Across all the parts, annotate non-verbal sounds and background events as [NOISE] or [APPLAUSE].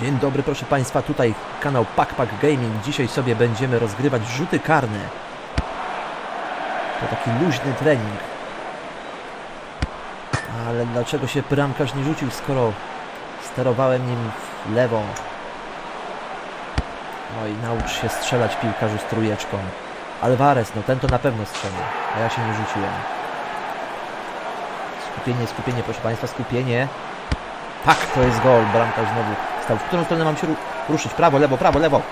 Dzień dobry, proszę Państwa, tutaj kanał Packpack Gaming. Dzisiaj sobie będziemy rozgrywać rzuty karne. To taki luźny trening. Ale dlaczego się bramkarz nie rzucił, skoro sterowałem nim w lewo? No i naucz się strzelać piłkarzu z trójeczką. Alvarez, no ten to na pewno strzeli, a ja się nie rzuciłem. Skupienie, skupienie, proszę Państwa, skupienie. Tak, to jest gol. Bramkarz znowu W którą stronę mam się ru ruszyć? Prawo, lewo, prawo, lewo.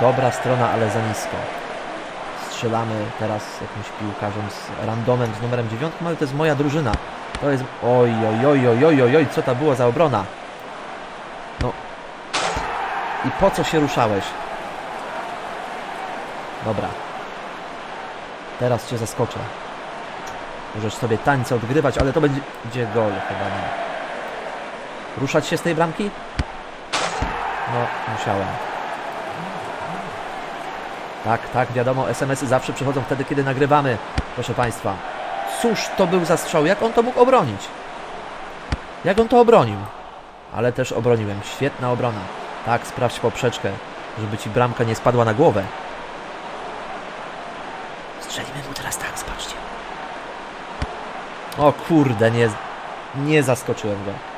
Dobra strona, ale za nisko. Strzelamy teraz jakimś piłkarzem z randomem z numerem 9, ale to jest moja drużyna. To jest... Oj, oj, oj, oj, oj, oj, oj, co to była za obrona? No. I po co się ruszałeś? Dobra. Teraz cię zaskoczę. Możesz sobie tańce odgrywać, ale to będzie gol chyba nie. Ruszać się z tej bramki? No, musiałem. Tak, tak, wiadomo, SMS-y zawsze przychodzą wtedy, kiedy nagrywamy, proszę Państwa. Cóż to był za strzał? Jak on to mógł obronić? Jak on to obronił? Ale też obroniłem. Świetna obrona. Tak, sprawdź poprzeczkę, żeby Ci bramka nie spadła na głowę. Strzelimy mu teraz tak, zobaczcie. O kurde, nie, nie zaskoczyłem go.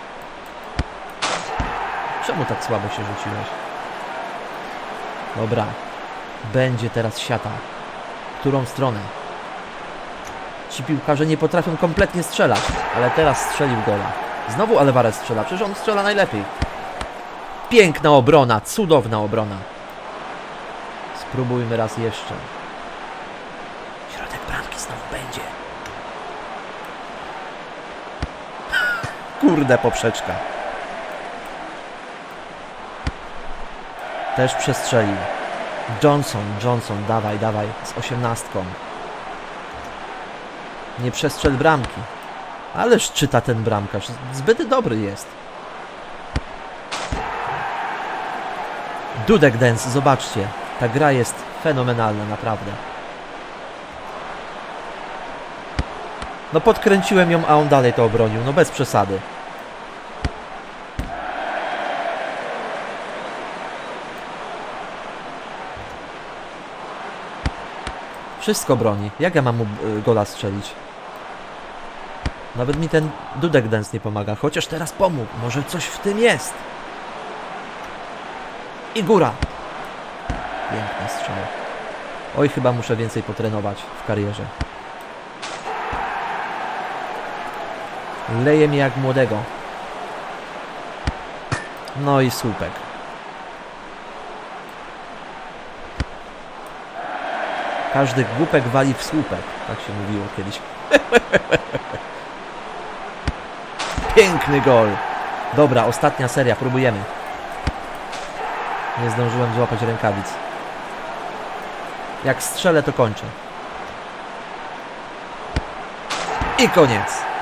Czemu tak słabo się rzuciłeś? Dobra. Będzie teraz siata. Którą stronę? Ci piłkarze nie potrafią kompletnie strzelać, ale teraz strzelił gola. Znowu Alvarez strzela, przecież on strzela najlepiej. Piękna obrona, cudowna obrona. Spróbujmy raz jeszcze. Środek bramki znowu będzie. [LAUGHS] Kurde poprzeczka. Też przestrzelił. Johnson, Johnson, dawaj, dawaj, z osiemnastką. Nie przestrzel bramki. Ależ czyta ten bramkarz. Zbyt dobry jest. Dudek Dance, zobaczcie. Ta gra jest fenomenalna, naprawdę. No podkręciłem ją, a on dalej to obronił. No bez przesady. Wszystko broni. Jak ja mam mu y, gola strzelić? Nawet mi ten Dudek Dance nie pomaga. Chociaż teraz pomógł. Może coś w tym jest. I góra. Piękny strzał. Oj, chyba muszę więcej potrenować w karierze. Leje mnie jak młodego. No i słupek. Każdy głupek wali w słupek. Tak się mówiło kiedyś. [LAUGHS] Piękny gol. Dobra, ostatnia seria, próbujemy. Nie zdążyłem złapać rękawic. Jak strzelę, to kończę. I koniec.